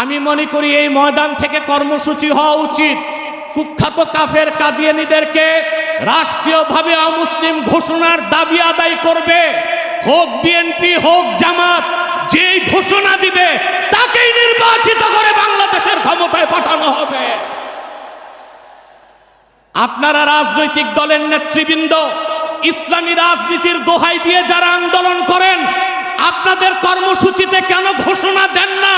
আমি মনে করি এই ময়দান থেকে কর্মসূচি হওয়া উচিত। কুখ্যাত কাফের কাদিয়ানিদেরকে রাষ্ট্রীয়ভাবে অমুসলিম ঘোষণার দাবি আদায় করবে। হোক বিএনপি, হোক জামাত, যেই ঘোষণা দিবে, তাকেই নির্বাচিত করে বাংলাদেশের ক্ষমতায় পাঠানো হবে। আপনারা রাজনৈতিক দলের নেতৃবৃন্দ, ইসলামী রাজনীতির দোহাই দিয়ে যারা আন্দোলন করেন, আপনাদের কর্মসূচিতে কেন ঘোষণা দেন না?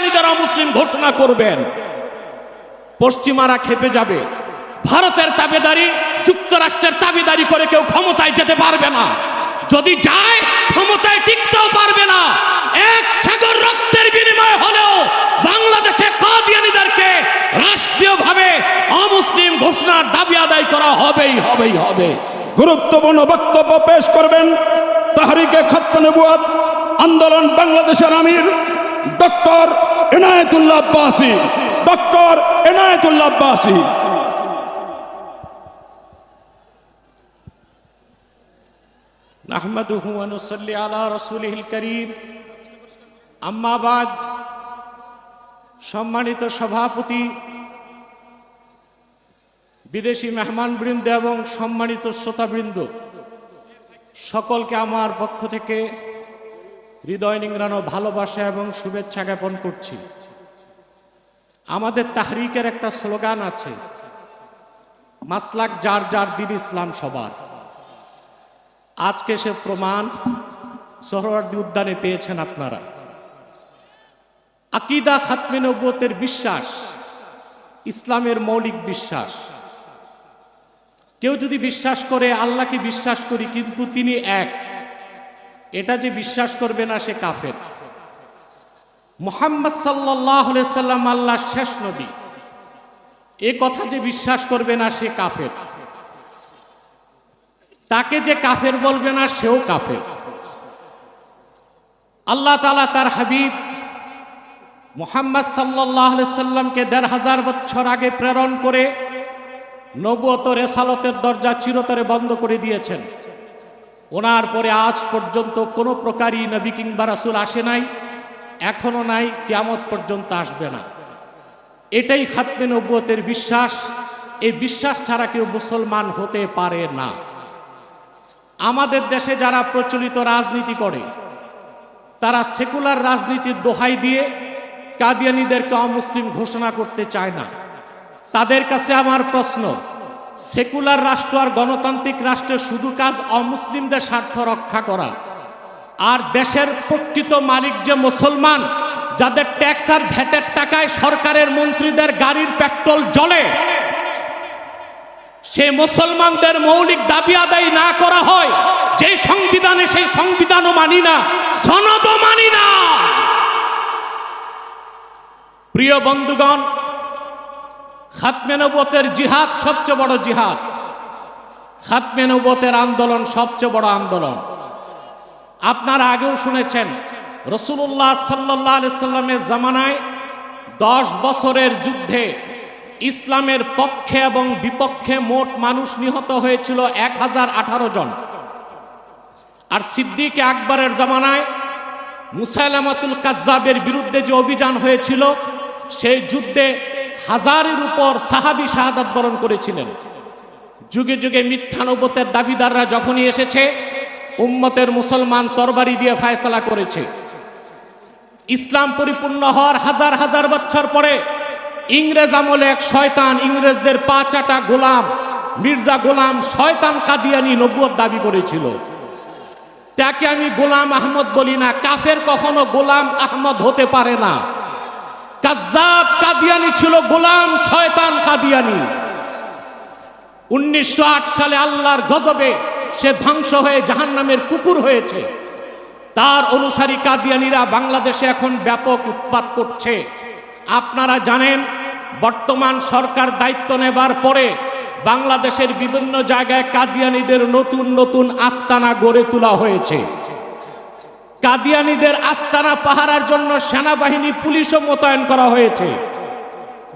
কাদিয়ানিদের অমুসলিম ঘোষণা করবেন। পশ্চিমারা খেপে যাবে। ভারতের তাবেদারি, যুক্তরাষ্ট্রের তাবেদারি করে কেউ ক্ষমতায় যেতে পারবে না। যদি যায়, ক্ষমতায় টিকতেও পারবে না। এক সাগর রক্তের বিনিময় হলেও বাংলাদেশে কাদিয়ানিদেরকে রাষ্ট্রীয়ভাবে অমুসলিম ঘোষণার দাবি আদায় করা হবেই হবেই, হবে। গুরুত্বপূর্ণ বক্তব্য পেশ করবেন তাহারিকে খতম নবুয়াত, আন্দোলন বাংলাদেশের আমির ডক্টর এনায়েতুল্লাহ আব্বাসী, ডক্টর এনায়েতুল্লাহ আব্বাসী। ওয়া নুসাল্লি আলা রাসূলিহিল কারীম। আম্মা বাদ, সম্মানিত সভাপতি, বিদেশি মেহমানবৃন্দ এবং সম্মানিত শ্রোতাবৃন্দ, সকলকে আমার পক্ষ থেকে হৃদয় নিংড়ানো ভালোবাসা এবং শুভেচ্ছা জ্ঞাপন করছি। আমাদের তাহরিকের একটা স্লোগান আছে, মাসলাক যার যার দিন ইসলাম সবার। আজকে সে প্রমাণ সোহরাওয়ার্দী উদ্যানে পেয়েছেন আপনারা। আকিদা খাতমে নব্বতের বিশ্বাস, ইসলামের মৌলিক বিশ্বাস। কেউ যদি বিশ্বাস করে, আল্লাহকে বিশ্বাস করি, কিন্তু তিনি এক। এটা যে বিশ্বাস করবে না সে কাফের। মোহাম্মদ সাল্লাম আল্লাহ শেষ নবী। এ কথা যে বিশ্বাস করবে না সে কাফের। তাকে যে কাফের বলবে না সেও কাফের। আল্লাহ তালা তার হাবিব মোহাম্মদ সাল্লাহ সাল্লামকে দেড় হাজার বছর আগে প্রেরণ করে নবুয়ত রেসালতের দরজা চিরতরে বন্ধ করে দিয়েছেন। ওনার পরে আজ পর্যন্ত কোনো প্রকারই নবী কিংবা রাসুল আসে নাই, এখনও নাই কেমত পর্যন্ত আসবে না। এটাই খাতমে নব্বতের বিশ্বাস। এই বিশ্বাস ছাড়া কেউ মুসলমান হতে পারে না। আমাদের দেশে যারা প্রচলিত রাজনীতি করে, তারা সেকুলার রাজনীতির দোহাই দিয়ে কাদিয়ানিদেরকে অমুসলিম ঘোষণা করতে চায় না। তাদের কাছে আমার প্রশ্ন সেকুলার রাষ্ট্র আর গণতান্ত্রিক রাষ্ট্রের শুধু কাজ অমুসলিমদের স্বার্থ রক্ষা করা। আর দেশের প্রকৃত মালিক যে মুসলমান, যাদের ট্যাক্স আর ভ্যাটের টাকায় সরকারের মন্ত্রীদের গাড়ির পেট্রোল জ্বলে, সে মুসলমানদের মৌলিক দাবি আদায় না করা হয় যে সংবিধানে সেই সংবিধানও মানি না, সনদও মানি না। প্রিয় বন্ধুগণ খাতমে নবতের জিহাদ সবচেয়ে বড় জিহাদ। খাতমে নবতের আন্দোলন সবচেয়ে বড় আন্দোলন। আপনারা আগেও শুনেছেন রসুল্লাহ সাল্লাহ সাল্লামের জামানায় দশ বছরের যুদ্ধে ইসলামের পক্ষে এবং বিপক্ষে মোট মানুষ নিহত হয়েছিল এক হাজার আঠারো জন। আর সিদ্দিক আকবরের জামানায় মুসাইলামাতুল কাজ্জাবের বিরুদ্ধে যে অভিযান হয়েছিল, সেই যুদ্ধে হাজারের উপর সাহাবি শাহাদাত বরণ করেছিলেন। যুগে যুগে মিথ্যানবতের দাবিদাররা যখনই এসেছে, উম্মতের মুসলমান তরবারি দিয়ে ফায়সলা করেছে। ইসলাম পরিপূর্ণ হওয়ার হাজার হাজার বছর পরে ইংরেজ আমলে এক শয়তান ইংরেজদের পা চাটা গোলাম, মির্জা গোলাম শয়তান কাদিয়ানি নবুয়ত দাবি করেছিল। তাকে আমি গোলাম আহমদ বলি না, কাফের কখনো গোলাম আহমদ হতে পারে না। কাজ্জাব কাদিয়ানি ছিল গোলাম শয়তান কাদিয়ানি। উনিশশো আট সালে আল্লাহর গজবে সে ধ্বংস হয়ে জাহান্নামের কুকুর হয়েছে। তার অনুসারী কাদিয়ানিরা বাংলাদেশে এখন ব্যাপক উৎপাত করছে। আপনারা জানেন, বর্তমান সরকার দায়িত্ব নেবার পরে বাংলাদেশের বিভিন্ন জায়গায় কাদিয়ানিদের নতুন নতুন আস্তানা গড়ে তোলা হয়েছে। কাদিয়ানিদের আস্তানা পাহারার জন্য সেনাবাহিনী পুলিশও মোতায়েন করা হয়েছে।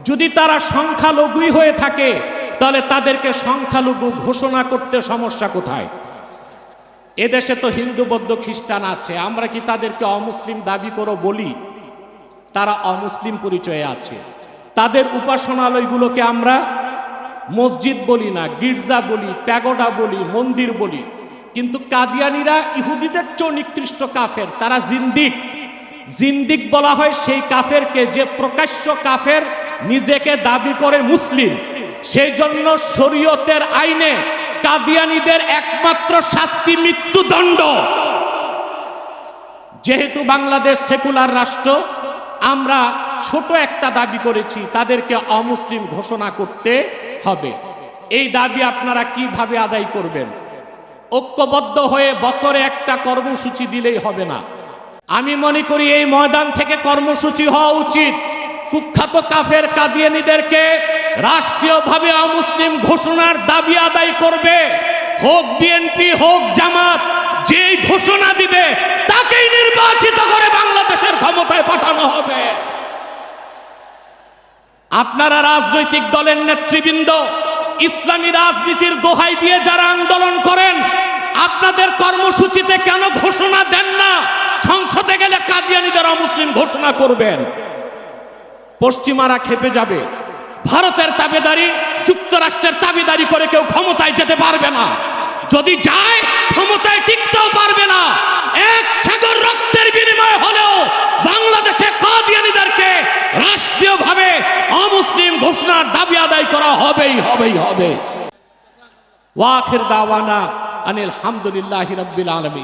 যদি তারা সংখ্যালঘুই হয়ে থাকে, তাহলে তাদেরকে সংখ্যালঘু ঘোষণা করতে সমস্যা কোথায়? এদেশে তো হিন্দু, বৌদ্ধ, খ্রিস্টান আছে। আমরা কি তাদেরকে অমুসলিম দাবি করো বলি? তারা অমুসলিম পরিচয়ে আছে। তাদের উপাসনালয়গুলোকে আমরা মসজিদ বলি না, গির্জা বলি, প্যাগোডা বলি, মন্দির বলি। কিন্তু কাদিয়ানিরা ইহুদিদের চেয়ে নিকৃষ্ট কাফের, তারা জিন্দিক। জিন্দিক বলা হয় সেই কাফেরকে যে প্রকাশ্য কাফের নিজেকে দাবি করে মুসলিম। সেই জন্য শরীয়তের আইনে কাদিয়ানিদের একমাত্র শাস্তি মৃত্যুদণ্ড। যেহেতু বাংলাদেশ সেকুলার রাষ্ট্র, আমরা ছোট একটা দাবি করেছি, তাদেরকে অমুসলিম ঘোষণা করতে হবে। এই দাবি আপনারা কীভাবে আদায় করবেন? ঐক্যবদ্ধ হয়ে বছরে একটা কর্মসূচি দিলেই হবে না। আমি মনে করি এই ময়দান থেকে কর্মসূচি হওয়া উচিত। কুখ্যাত কাফের কাদিয়ানিদেরকে রাষ্ট্রীয়ভাবে অমুসলিম ঘোষণার দাবি আদায় করবে। হোক বিএনপি, হোক জামাত, যেই ঘোষণা দিবে, তাকেই নির্বাচিত করে বাংলাদেশের ক্ষমতায় পাঠানো হবে। আপনারা রাজনৈতিক দলের নেতৃবৃন্দ ইসলামী রাজনীতির দোহাই দিয়ে যারা আন্দোলন করেন, আপনাদের কর্মসূচিতে কেন ঘোষণা দেন না? সংসদে গেলে কাদিয়ানিদের অমুসলিম ঘোষণা করবেন। পশ্চিমারা খেপে যাবে। ভারতের তাবেদারি যুক্তরাষ্ট্রের তাবেদারি করে কেউ ক্ষমতায় যেতে পারবে না। যদি যায়, ক্ষমতায় টিকতেও পারবে না। এক সাগর রক্তের বিনিময় হলেও বাংলাদেশে কাদিয়ানিদেরকে রাষ্ট্রীয়ভাবে অমুসলিম ঘোষণার দাবি আদায় করা হবেই হবে। ওয়াখির দাওয়ানা আনিল হামদুলিল্লাহ রব্বিল আলামিন।